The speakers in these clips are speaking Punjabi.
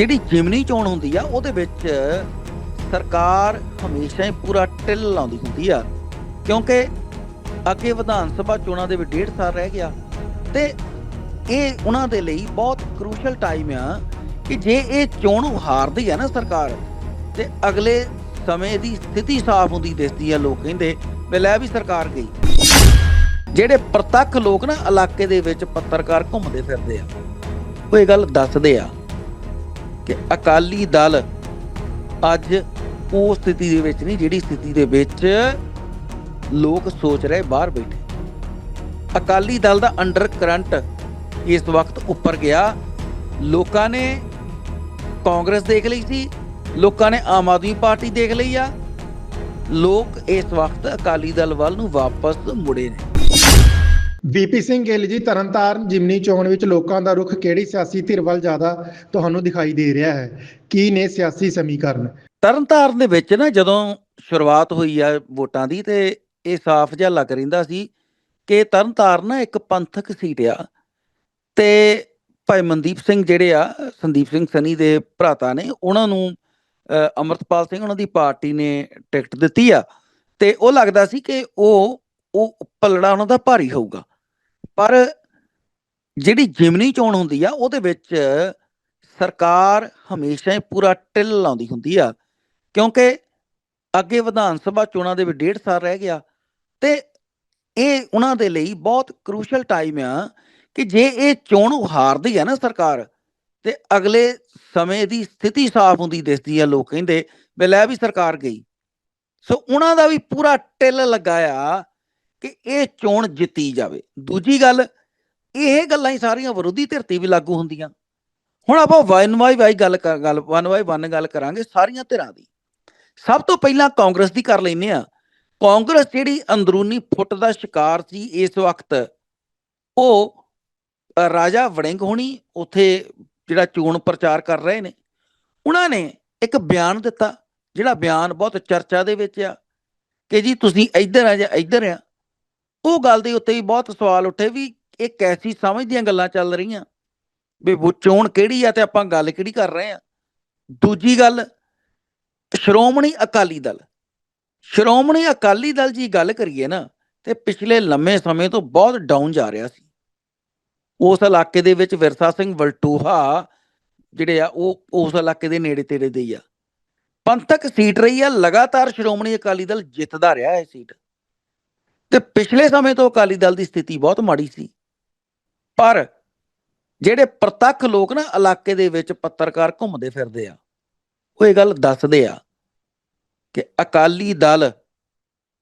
ਜਿਹੜੀ ਜਿਮਨੀ ਚੋਣ ਹੁੰਦੀ ਆ, ਉਹਦੇ ਵਿੱਚ ਸਰਕਾਰ ਹਮੇਸ਼ਾ ਹੀ ਪੂਰਾ ਟਿੱਲ ਲਾਉਂਦੀ ਹੁੰਦੀ ਆ। ਕਿਉਂਕਿ ਅੱਗੇ ਵਿਧਾਨ ਸਭਾ ਚੋਣਾਂ ਦੇ ਵਿੱਚ ਡੇਢ ਸਾਲ ਰਹਿ ਗਿਆ ਤੇ ਇਹ ਉਹਨਾਂ ਦੇ ਲਈ ਬਹੁਤ ਕ੍ਰੂਸ਼ਲ ਟਾਈਮ ਆ ਕਿ ਜੇ ਇਹ ਚੋਣ ਹਾਰਦੀ ਆ ਨਾ ਸਰਕਾਰ, ਤੇ ਅਗਲੇ ਸਮੇਂ ਦੀ ਸਥਿਤੀ ਸਾਫ਼ ਹੁੰਦੀ ਦਿਸਦੀ ਆ, ਲੋਕ ਕਹਿੰਦੇ ਵੀ ਲੈ ਵੀ ਸਰਕਾਰ ਗਈ। ਜਿਹੜੇ ਪ੍ਰਤੱਖ ਲੋਕ ਨਾ ਇਲਾਕੇ ਦੇ ਵਿੱਚ ਪੱਤਰਕਾਰ ਘੁੰਮਦੇ ਫਿਰਦੇ ਆ, ਉਹ ਇਹ ਗੱਲ ਦੱਸਦੇ ਆ ਕਿ ਅਕਾਲੀ ਦਲ ਅੱਜ ਉਹ ਸਥਿਤੀ ਦੇ ਵਿੱਚ ਨਹੀਂ, ਜਿਹੜੀ ਸਥਿਤੀ ਦੇ ਵਿੱਚ ਲੋਕ ਸੋਚ ਰਹੇ ਬਾਹਰ ਬੈਠੇ। ਅਕਾਲੀ ਦਲ ਦਾ ਅੰਡਰ ਕਰੰਟ ਇਸ ਵਕਤ ਉੱਪਰ ਗਿਆ। ਲੋਕਾਂ ਨੇ ਕਾਂਗਰਸ ਦੇਖ ਲਈ ਸੀ, ਲੋਕਾਂ ਨੇ ਆਮ ਆਦਮੀ ਪਾਰਟੀ ਦੇਖ ਲਈ ਆ। ਲੋਕ ਇਸ ਵਕਤ ਅਕਾਲੀ ਦਲ ਵੱਲ ਨੂੰ ਵਾਪਸ ਮੁੜੇ ਨੇ। ਵੀਪੀ ਸਿੰਘ ਗਿੱਲ ਜੀ ਤਰਨਤਾਰਨ ਜਿਮਨੀ ਚੋਣ ਵਿੱਚ ਲੋਕਾਂ ਦਾ ਰੁਖ ਕਿਹੜੀ ਸਿਆਸੀ ਧਿਰ ਵੱਲ ਜ਼ਿਆਦਾ ਤੁਹਾਨੂੰ ਦਿਖਾਈ ਦੇ ਰਿਹਾ ਹੈ? ਕੀ ਨੇ ਸਿਆਸੀ ਸਮੀਕਰਨ? ਤਰਨਤਾਰਨ ਦੇ ਵਿੱਚ ਨਾ ਜਦੋਂ ਸ਼ੁਰੂਆਤ ਹੋਈ ਆ ਵੋਟਾਂ ਦੀ ਤੇ ਇਹ ਸਾਫ਼ ਜਿਹਾ ਲੱਗ ਰਹਿੰਦਾ ਸੀ ਕਿ ਤਰਨਤਾਰਨ ਨਾ ਇੱਕ ਪੰਥਕ ਸੀਟ ਆ ਤੇ ਭਾਈ ਮਨਦੀਪ ਸਿੰਘ ਜਿਹੜੇ ਆ ਸੰਦੀਪ ਸਿੰਘ ਸਨੀ ਦੇ ਭਰਾਤਾ ਨੇ ਉਹਨਾਂ ਨੂੰ ਅ, ਅੰਮ੍ਰਿਤਪਾਲ ਸਿੰਘ ਉਹਨਾਂ ਦੀ ਪਾਰਟੀ ਨੇ ਟਿਕਟ ਦਿੱਤੀ ਆ ਤੇ ਉਹ ਲੱਗਦਾ ਸੀ ਕਿ ਉਹ ਉਹ ਪਲੜਾ ਉਹਨਾਂ ਦਾ ਭਾਰੀ ਹੋਊਗਾ। ਪਰ ਜਿਹੜੀ ਜਿਮਨੀ ਚੋਣ ਹੁੰਦੀ ਆ, ਉਹਦੇ ਵਿੱਚ ਸਰਕਾਰ ਹਮੇਸ਼ਾ ਹੀ ਪੂਰਾ ਟਿੱਲ ਲਾਉਂਦੀ ਹੁੰਦੀ ਆ, ਕਿਉਂਕਿ ਅੱਗੇ ਵਿਧਾਨ ਸਭਾ ਚੋਣਾਂ ਦੇ ਵਿੱਚ ਡੇਢ ਸਾਲ ਰਹਿ ਗਿਆ ਤੇ ਇਹ ਉਹਨਾਂ ਦੇ ਲਈ ਬਹੁਤ ਕ੍ਰੂਸ਼ਲ ਟਾਈਮ ਆ ਕਿ ਜੇ ਇਹ ਚੋਣ ਹਾਰਦੀ ਆ ਨਾ ਸਰਕਾਰ, ਤੇ ਅਗਲੇ ਸਮੇਂ ਦੀ ਸਥਿਤੀ ਸਾਫ਼ ਹੁੰਦੀ ਦਿਸਦੀ ਆ ਲੋਕ ਕਹਿੰਦੇ, ਵੀ ਲੈ ਵੀ ਸਰਕਾਰ ਗਈ। ਸੋ ਉਹਨਾਂ ਦਾ ਵੀ ਪੂਰਾ ਟਿੱਲ ਲੱਗਾ ਆ ਕਿ ਇਹ ਚੋਣ ਜਿੱਤੀ ਜਾਵੇ। ਦੂਜੀ ਗੱਲ, ਇਹ ਗੱਲਾਂ ਹੀ ਸਾਰੀਆਂ ਵਿਰੋਧੀ ਧਿਰ 'ਤੇ ਵੀ ਲਾਗੂ ਹੁੰਦੀਆਂ। ਹੁਣ ਆਪਾਂ ਵਨ ਬਾਈ ਵਾਈ ਗੱਲ ਕਰ- ਗੱਲ ਵਨ ਬਾਈ ਵਨ ਗੱਲ ਕਰਾਂਗੇ ਸਾਰੀਆਂ ਧਿਰਾਂ ਦੀ। ਸਭ ਤੋਂ ਪਹਿਲਾਂ ਕਾਂਗਰਸ ਦੀ ਕਰ ਲੈਨੇ ਆ ਕਾਂਗਰਸ ਜਿਹੜੀ ਅੰਦਰੂਨੀ ਫੁੱਟ ਦਾ ਸ਼ਿਕਾਰ ਸੀ ਇਸ ਵਕਤ, ਉਹ ਰਾਜਾ ਵੜਿੰਗ ਹੋਣੀ ਉੱਥੇ ਜਿਹੜਾ ਚੋਣ ਪ੍ਰਚਾਰ ਕਰ ਰਹੇ ਨੇ। ਉਹਨਾਂ ਨੇ ਇੱਕ ਬਿਆਨ ਦਿੱਤਾ, ਜਿਹੜਾ ਬਿਆਨ ਬਹੁਤ ਚਰਚਾ ਦੇ ਵਿੱਚ ਆ, ਕਿ ਜੀ ਤੁਸੀਂ ਇੱਧਰ ਆ ਜਾਂ ਇੱਧਰ ਆ। ਉਹ ਗੱਲ ਦੇ ਉੱਤੇ ਵੀ ਬਹੁਤ ਸਵਾਲ ਉੱਠੇ ਵੀ ਇਹ ਕੈਸੀ ਸਮਝ ਦੀਆਂ ਗੱਲਾਂ ਚੱਲ ਰਹੀਆਂ। ਵੀ ਚੋਣ ਕਿਹੜੀ ਆ ਤੇ ਆਪਾਂ ਗੱਲ ਕਿਹੜੀ ਕਰ ਰਹੇ ਆ। ਦੂਜੀ ਗੱਲ, ਸ਼੍ਰੋਮਣੀ ਅਕਾਲੀ ਦਲ। ਸ਼੍ਰੋਮਣੀ ਅਕਾਲੀ ਦਲ ਜੀ ਗੱਲ ਕਰੀਏ ਨਾ, ਤੇ ਪਿਛਲੇ ਲੰਮੇ ਸਮੇਂ ਤੋਂ ਬਹੁਤ ਡਾਊਨ ਜਾ ਰਿਹਾ ਸੀ। ਉਸ ਇਲਾਕੇ ਦੇ ਵਿੱਚ ਵਿਰਸਾ ਸਿੰਘ ਵਲਟੂਹਾ ਜਿਹੜੇ ਆ, ਉਹ ਉਸ ਇਲਾਕੇ ਦੇ ਨੇੜੇ ਤੇੜੇ ਦੇ ਹੀ ਆ। ਪੰਥਕ ਸੀਟ ਰਹੀ ਆ, ਲਗਾਤਾਰ ਸ਼੍ਰੋਮਣੀ ਅਕਾਲੀ ਦਲ ਜਿੱਤਦਾ ਰਿਹਾ ਇਹ ਸੀਟ। ਤੇ ਪਿਛਲੇ ਸਮੇਂ ਤੋਂ ਅਕਾਲੀ ਦਲ ਦੀ ਸਥਿਤੀ ਬਹੁਤ ਮਾੜੀ ਸੀ। ਪਰ ਜਿਹੜੇ ਪ੍ਰਤੱਖ ਲੋਕ ਨਾ ਇਲਾਕੇ ਦੇ ਵਿੱਚ ਪੱਤਰਕਾਰ ਘੁੰਮਦੇ ਫਿਰਦੇ ਆ, ਉਹ ਇਹ ਗੱਲ ਦੱਸਦੇ ਆ ਕਿ ਅਕਾਲੀ ਦਲ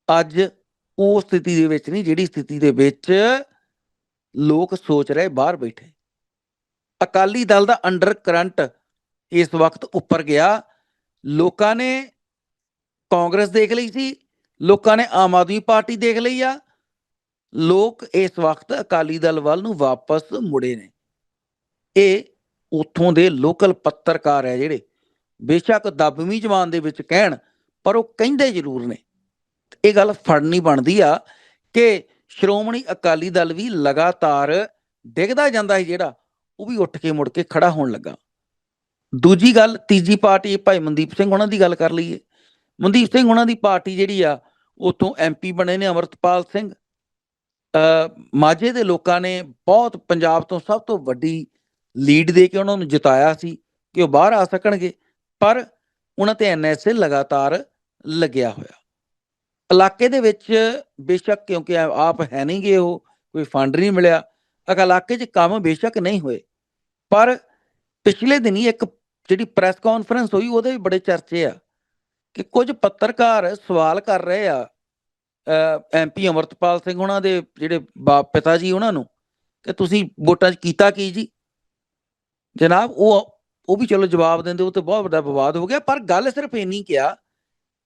ਅੱਜ ਉਹ ਸਥਿਤੀ ਦੇ ਵਿੱਚ ਨਹੀਂ, ਜਿਹੜੀ ਸਥਿਤੀ ਦੇ ਵਿੱਚ ਲੋਕ ਸੋਚ ਰਹੇ ਬਾਹਰ ਬੈਠੇ। ਅਕਾਲੀ ਦਲ ਦਾ ਅੰਡਰ ਕਰੰਟ ਇਸ ਵਕਤ ਉੱਪਰ ਗਿਆ। ਲੋਕਾਂ ਨੇ ਕਾਂਗਰਸ ਦੇਖ ਲਈ ਸੀ ਲੋਕਾਂ ਨੇ ਆਮ ਆਦਮੀ ਪਾਰਟੀ ਦੇਖ ਲਈ ਆ। ਲੋਕ ਇਸ ਵਕਤ ਅਕਾਲੀ ਦਲ ਵੱਲ ਨੂੰ ਵਾਪਸ ਮੁੜੇ ਨੇ। ਇਹ ਉਥੋਂ ਦੇ ਲੋਕਲ ਪੱਤਰਕਾਰ ਹੈ ਜਿਹੜੇ। ਬੇਸ਼ੱਕ ਦਬਵੀਂ ਜਮਾਨ ਦੇ ਵਿੱਚ ਕਹਿਣ, ਪਰ ਉਹ ਕਹਿੰਦੇ ਜ਼ਰੂਰ ਨੇ। ਇਹ ਗੱਲ ਫੜਨੀ ਬਣਦੀ ਆ ਕਿ ਸ਼੍ਰੋਮਣੀ ਅਕਾਲੀ ਦਲ ਵੀ ਲਗਾਤਾਰ ਡਿੱਗਦਾ ਜਾਂਦਾ ਸੀ ਜਿਹੜਾ, ਉਹ ਵੀ ਉੱਠ ਕੇ ਮੁੜ ਕੇ ਖੜਾ ਹੋਣ ਲੱਗਾ। ਦੂਜੀ ਗੱਲ, ਤੀਜੀ ਪਾਰਟੀ ਭਾਈ ਮਨਦੀਪ ਸਿੰਘ ਉਹਨਾਂ ਦੀ ਗੱਲ ਕਰ ਲਈਏ। ਮਨਦੀਪ ਸਿੰਘ ਉਹਨਾਂ ਦੀ ਪਾਰਟੀ ਜਿਹੜੀ ਆ ਉਥੋਂ ਐਮਪੀ ਬਣੇ ਨੇ ਅਮਰਤਪਾਲ ਸਿੰਘ। ਮਾਝੇ ਦੇ ਲੋਕਾਂ ਨੇ ਬਹੁਤ ਪੰਜਾਬ ਤੋਂ ਸਭ ਤੋਂ ਵੱਡੀ ਲੀਡ ਦੇ ਕੇ ਉਹਨਾਂ ਨੂੰ ਜਿਤਾਇਆ ਸੀ ਕਿ ਉਹ ਬਾਹਰ ਆ ਸਕਣਗੇ, ਪਰ ਉਹਨਾਂ ਤੇ ਐਨਐਸਏ ਲਗਾਤਾਰ ਲੱਗਿਆ ਹੋਇਆ। ਇਲਾਕੇ ਦੇ ਵਿੱਚ ਬੇਸ਼ੱਕ ਕਿਉਂਕਿ ਆਪ ਹੈ ਨਹੀਂ ਗਏ ਉਹ, ਕੋਈ ਫੰਡ ਨਹੀਂ ਮਿਲਿਆ ਅਗ ਇਲਾਕੇ 'ਚ ਕੰਮ ਬੇਸ਼ੱਕ ਨਹੀਂ ਹੋਏ। ਪਰ ਪਿਛਲੇ ਦਿਨੀ ਇੱਕ ਜਿਹੜੀ ਪ੍ਰੈਸ ਕਾਨਫਰੰਸ ਹੋਈ ਉਹਦੇ ਵੀ ਬੜੇ ਚਰਚੇ ਆ। ਕਿ ਕੁਝ ਪੱਤਰਕਾਰ ਸਵਾਲ ਕਰ ਰਹੇ ਆ ਐਮਪੀ ਅਮਰਤਪਾਲ ਸਿੰਘ ਉਹਨਾਂ ਦੇ ਜਿਹੜੇ ਬਾਪ ਪਿਤਾ ਜੀ ਉਹਨਾਂ ਨੂੰ, ਕਿ ਤੁਸੀਂ ਵੋਟਾਂ 'ਚ ਕੀਤਾ ਕੀ ਜੀ? ਜਨਾਬ, ਉਹ ਉਹ ਵੀ ਚਲੋ ਜਵਾਬ ਦਿੰਦੇ, ਉਹ ਤੇ ਬਹੁਤ ਵੱਡਾ ਵਿਵਾਦ ਹੋ ਗਿਆ, ਪਰ ਗੱਲ ਸਿਰਫ ਇੰਨੀ ਕਿਹਾ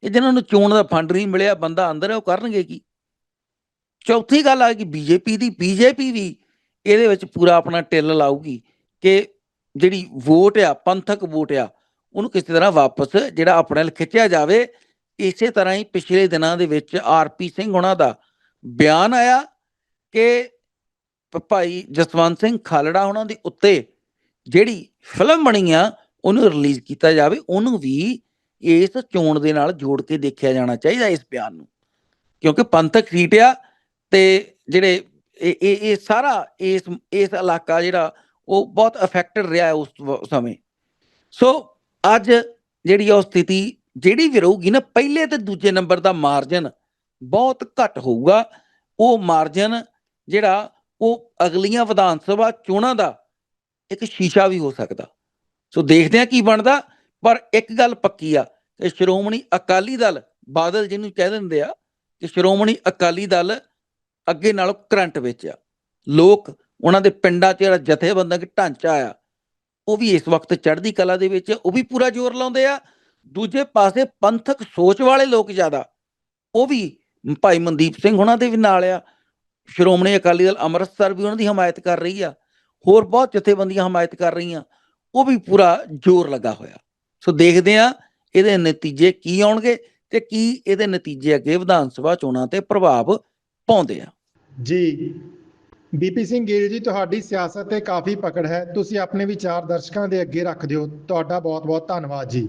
ਕਿ ਜਿਨ੍ਹਾਂ ਨੂੰ ਚੋਣ ਦਾ ਫੰਡ ਨਹੀਂ ਮਿਲਿਆ, ਬੰਦਾ ਅੰਦਰ ਹੈ ਉਹ ਕਰਨਗੇ ਕੀ? ਚੌਥੀ ਗੱਲ ਆ ਕਿ ਬੀਜੇਪੀ ਦੀ ਬੀਜੇਪੀ ਵੀ ਇਹਦੇ ਵਿੱਚ ਪੂਰਾ ਆਪਣਾ ਟਿੱਲ ਲਾਊਗੀ ਕਿ ਜਿਹੜੀ ਵੋਟ ਆ, ਪੰਥਕ ਵੋਟ ਆ ਉਹਨੂੰ ਕਿਸੇ ਤਰ੍ਹਾਂ ਵਾਪਸ ਜਿਹੜਾ ਆਪਣੇ ਵੱਲ ਖਿੱਚਿਆ ਜਾਵੇ, ਇਸੇ ਤਰ੍ਹਾਂ ਹੀ ਪਿਛਲੇ ਦਿਨਾਂ ਦੇ ਵਿੱਚ ਆਰਪੀ ਸਿੰਘ ਉਹਨਾਂ ਦਾ ਬਿਆਨ ਆਇਆ ਕਿ ਭਾਈ ਜਸਵੰਤ ਸਿੰਘ ਖਾਲੜਾ ਉਹਨਾਂ ਦੇ ਉੱਤੇ ਜਿਹੜੀ ਫਿਲਮ ਬਣੀ ਆ, ਉਹਨੂੰ ਰਿਲੀਜ਼ ਕੀਤਾ ਜਾਵੇ, ਉਹਨੂੰ ਵੀ ਇਸ ਚੋਣ ਦੇ ਨਾਲ ਜੋੜ ਕੇ ਦੇਖਿਆ ਜਾਣਾ ਚਾਹੀਦਾ ਇਸ ਬਿਆਨ ਨੂੰ। ਕਿਉਂਕਿ ਪੰਥਕ ਸੀਟ ਆ ਤੇ ਜਿਹੜੇ ਇਹ ਇਹ ਸਾਰਾ ਇਸ ਇਸ ਇਲਾਕਾ ਜਿਹੜਾ ਉਹ ਬਹੁਤ ਅਫੈਕਟਡ ਰਿਹਾ ਉਸ ਸਮੇਂ। ਸੋ ਅੱਜ ਜਿਹੜੀ ਆ ਉਹ ਸਥਿਤੀ ਜਿਹੜੀ ਵੀ ਰਹੂਗੀ ਨਾ, ਪਹਿਲੇ ਤੇ ਦੂਜੇ ਨੰਬਰ ਦਾ ਮਾਰਜਨ ਬਹੁਤ ਘੱਟ ਹੋਊਗਾ। ਉਹ ਮਾਰਜਨ ਜਿਹੜਾ, ਉਹ ਅਗਲੀਆਂ ਵਿਧਾਨ ਸਭਾ ਚੋਣਾਂ ਦਾ ਇੱਕ ਸ਼ੀਸ਼ਾ ਵੀ ਹੋ ਸਕਦਾ। ਸੋ ਦੇਖਦੇ ਆ ਕੀ ਬਣਦਾ। ਪਰ ਇੱਕ ਗੱਲ ਪੱਕੀ ਆ ਕਿ ਸ਼੍ਰੋਮਣੀ ਅਕਾਲੀ ਦਲ, ਬਾਦਲ ਜਿਹਨੂੰ ਕਹਿ ਦਿੰਦੇ ਆ, ਕਿ ਸ਼੍ਰੋਮਣੀ ਅਕਾਲੀ ਦਲ ਅੱਗੇ ਨਾਲੋਂ ਕਰੰਟ ਵਿੱਚ ਆ। ਲੋਕ ਉਹਨਾਂ ਦੇ ਪਿੰਡਾਂ 'ਚ ਜਿਹੜਾ ਜਥੇਬੰਦਕ ਢਾਂਚਾ ਆ ਉਹ ਵੀ ਇਸ ਵਕਤ ਚੜ੍ਹਦੀ ਕਲਾ ਦੇ ਵਿੱਚ ਉਹ ਵੀ ਪੂਰਾ ਜ਼ੋਰ ਲਾਉਂਦੇ ਆ। ਦੂਜੇ ਪਾਸੇ ਪੰਥਕ ਸੋਚ ਵਾਲੇ ਲੋਕ ਜ਼ਿਆਦਾ, ਉਹ ਵੀ ਭਾਈ ਮਨਦੀਪ ਸਿੰਘ ਉਹਨਾਂ ਦੇ ਵੀ ਨਾਲ ਆ। ਸ਼੍ਰੋਮਣੀ ਅਕਾਲੀ ਦਲ ਅੰਮ੍ਰਿਤਸਰ ਵੀ ਉਹਨਾਂ ਦੀ ਹਮਾਇਤ ਕਰ ਰਹੀ ਆ, ਹੋਰ ਬਹੁਤ ਜਥੇਬੰਦੀਆਂ ਹਮਾਇਤ ਕਰ ਰਹੀਆਂ, ਉਹ ਵੀ ਪੂਰਾ ਜ਼ੋਰ ਲੱਗਾ ਹੋਇਆ। ਸੋ ਦੇਖਦੇ ਆ ਇਹਦੇ ਨਤੀਜੇ ਕੀ ਆਉਣਗੇ ਤੇ ਕੀ ਇਹਦੇ ਨਤੀਜੇ ਅੱਗੇ ਵਿਧਾਨ ਸਭਾ ਚੋਣਾਂ ਤੇ ਪ੍ਰਭਾਵ ਪਾਉਂਦੇ ਆ। ਜੀ ਬੀਪੀ ਸਿੰਘ ਗਿੱਲ ਜੀ, ਤੁਹਾਡੀ ਸਿਆਸਤ ਤੇ ਕਾਫੀ ਪਕੜ ਹੈ। ਤੁਸੀਂ ਆਪਣੇ ਵਿਚਾਰ ਦਰਸ਼ਕਾਂ ਦੇ ਅੱਗੇ ਰੱਖ ਦਿਓ। ਤੁਹਾਡਾ ਬਹੁਤ ਬਹੁਤ ਧੰਨਵਾਦ ਜੀ।